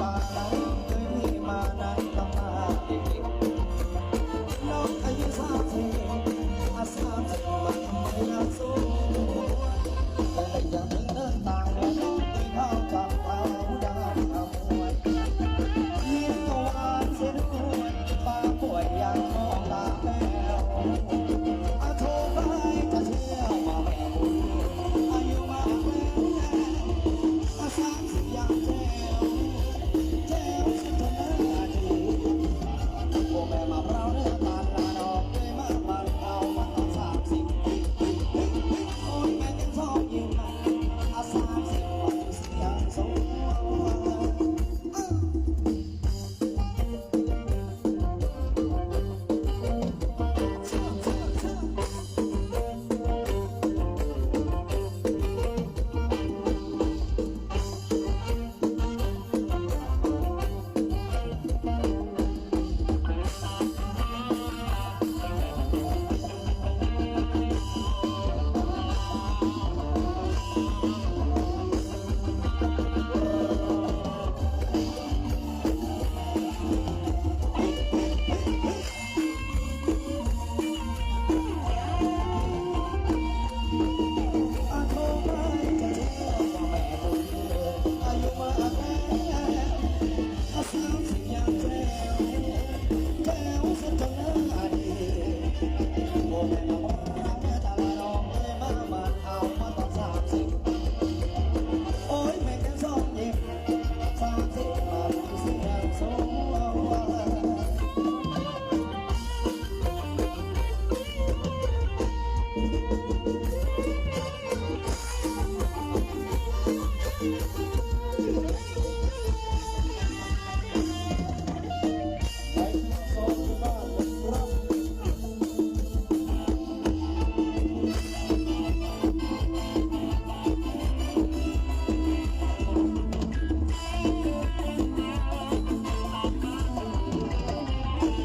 Bye.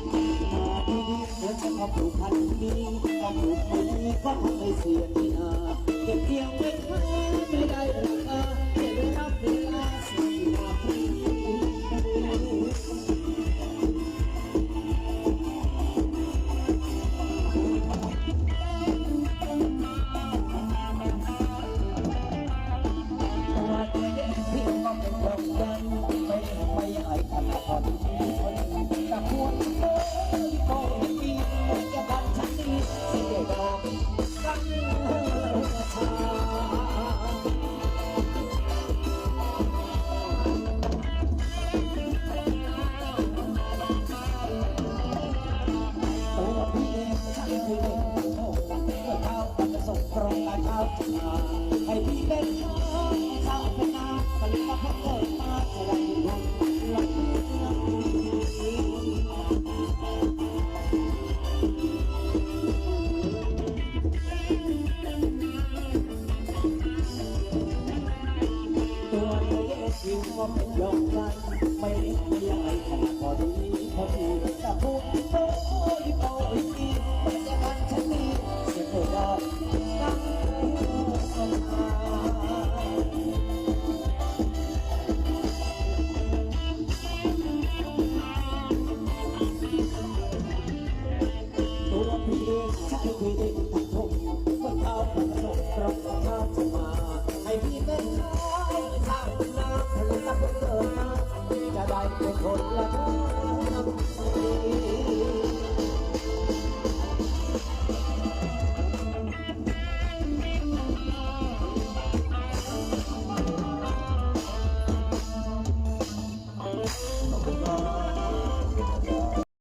เหมือจะควาผูกพันมีผูกพันมีก็ทำให้เสียไม่นาเก็บเกี่ยวไม่ค่าไม่ได้ราคาเก็บรับเวลาสี่นาทีตัวเองพี่ก็เป็นคนกันไม่ไม่ไอ้กันคน ให้พี่เป็นข้าวเท้าเป็นนาผลิตมาเพิ่งเกิดมาจะได้ยินหลังหลังเรื่อ คิดดีได้ทุกชมคนเขาประสบตรงข้ามจะมา ให้พี่เป็นชายางคุณงามลังตะเกิดจะได้เป็นคนละคน